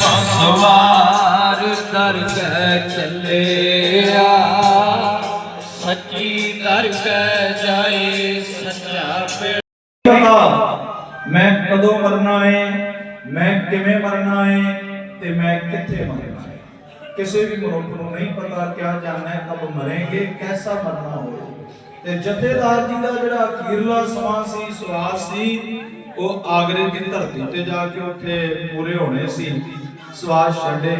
ਸਵਾਰ ਦਰ ਕੈ ਚੱਲਿਆ। ਸੱਚੀ ਦਰ ਕੈ ਜਾਏ ਸੱਚਾ ਪੇ ਮੈਂ ਕਦੋਂ ਮਰਨਾ ਹੈ ਮੈਂ ਕਿਵੇਂ ਮਰਨਾ ਹੈ ਤੇ ਮੈਂ ਕਿੱਥੇ ਮਰਨਾ ਹੈ ਕਿਸੇ ਵੀ ਮਨੁੱਖ ਨੂੰ ਨਹੀਂ ਪਤਾ ਕਿਆ ਜਾਣਾ ਹੈ ਕਬ ਮਰेंगे ਕੈਸਾ ਮਰਨਾ ਹੋਵੇ। ਤੇ ਜਥੇਦਾਰ ਜੀ ਦਾ ਜਿਹੜਾ ਅਖੀਰਲਾ ਸਮਾਂ ਸੀ ਸਵਾਸ ਸੀ ਉਹ ਆਗਰੇ ਦੀ ਧਰਤੀ ਤੇ ਜਾ ਕੇ ਉੱਥੇ ਪੂਰੇ ਹੋਣੇ ਸੀ। ਸਵਾਸ ਛੱਡੇ।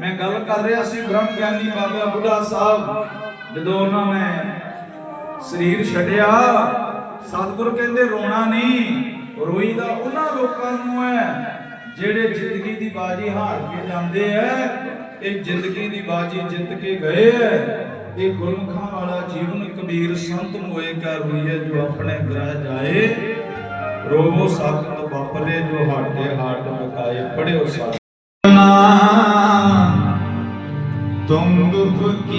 ਮੈਂ ਗੱਲ ਕਰ ਰਿਹਾ ਸੀ ਬ੍ਰਹਮ ਗਿਆਨੀ ਬਾਬਾ ਬੁੱਢਾ ਸਾਹਿਬ। ਜਦੋਂ ਉਹਨਾਂ ਨੇ ਸਰੀਰ ਛੱਡਿਆ, ਸਤਿਗੁਰ ਕਹਿੰਦੇ, ਰੋਣਾ ਨਹੀਂ, ਰੋਈ ਦਾ ਉਹਨਾਂ ਲੋਕਾਂ ਨੂੰ ਹੈ, ਜਿਹੜੇ ਜ਼ਿੰਦਗੀ ਦੀ ਬਾਜੀ ਹਾਰ ਕੇ ਜਾਂਦੇ ਐ ਇਹ ਜ਼ਿੰਦਗੀ ਦੀ ਬਾਜੀ ਜਿੱਤ ਕੇ ਗਏ ਐ ਇਹ ਗੁਰਮੁਖਾਂ ਵਾਲਾ ਜੀਵਨ ਕਬੀਰ ਸੰਤ ਮੋਏ ਕਰ ਹੋਈ ਹੈ, ਜੋ ਆਪਣੇ ਗ੍ਰਹਿ ਜਾਏ। ਰੋਵੋ ਸਾਖਤ ਵਾਪਰੇ ਜੋ ਹਾਡੇ ਹਾਟ ਬਕਾਏ ਪੜਿਓ ਸਾ ਤੁਮ ਫਕੀਰ,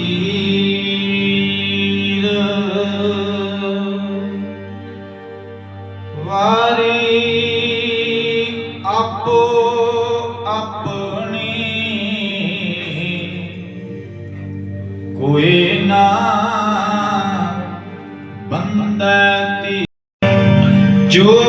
ਵਾਰੀ ਆਪੋ ਆਪਣੀ, ਕੋਈ ਨਾ ਬੰਦਤੀ ਜੋਵਨ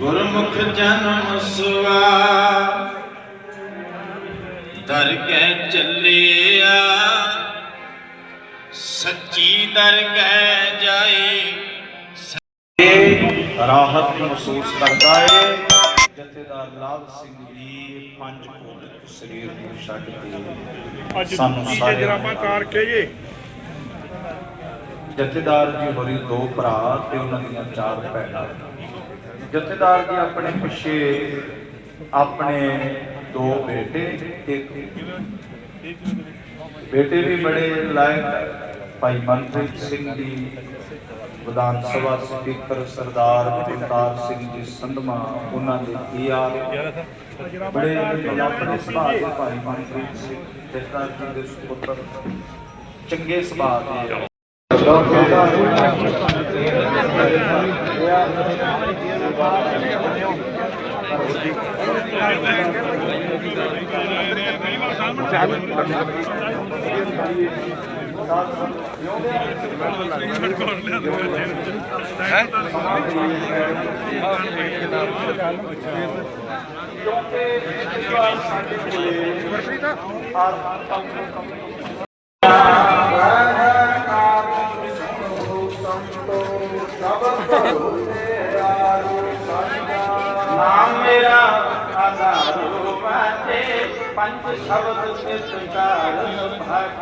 ਗੁਰਮੁਖ ਜਨਮ ਸੁਆ ਦਰ ਕੈ ਚੱਲਿਆ ਸੱਚੀ ਦਰ ਕੇ ਜਾਏ ਰਾਹਤ ਮਹਿਸੂਸ ਕਰਦਾ ਏ। ਜਥੇਦਾਰ ਲਾਭ ਸਿੰਘ ਜੀ ਪੰਜ ਕੋਟ ਸਰੀਰ ਨੂੰ ਛੱਡ ਕੇ ਸਾਨੂੰ ਤੀਜੇ ਸਾਰਿਆਂ ਜਰਾਮਾ ਨੂੰ ਕਰਕੇ ਜੇ ਜਥੇਦਾਰ ਜੀ ਹੋਰੀ ਦੋ ਭਰਾ ਤੇ ਉਹਨਾਂ ਦੀਆਂ ਚਾਰ ਭੈਣਾਂ। ਜਥੇਦਾਰ ਜੀ ਆਪਣੇ ਪਿੱਛੇ ਆਪਣੇ ਦੋ ਬੇਟੇ ਇੱਕ ਬੇਟੇ ਵੀ ਬੜੇ ਲਾਇਕ ਭਾਈ ਮਨਪ੍ਰੀਤ ਸਿੰਘ ਜੀ, ਵਿਧਾਨ ਸਭਾ ਸਪੀਕਰ ਸਰਦਾਰ ਬਲਕਾਰ ਸਿੰਘ ਜੀ ਸੰਧਮਾ, ਉਹਨਾਂ ਦੇ ਪੀਆਰ ਬੜੇ ਆਪਣੇ ਸੁਭਾਅ ਦੇ ਭਾਈ ਮਨਪ੍ਰੀਤ ਸਿੰਘ ਜਥੇਦਾਰ ਜੀ ਦੇ ਸੁਪੁੱਤਰ, ਚੰਗੇ ਸੁਭਾਅ ਦੇ। ਨਾਮ ਪੰਜ ਸ਼ਬਦ ਸਿਤ ਕਰ ਸੁਭਾਗੈ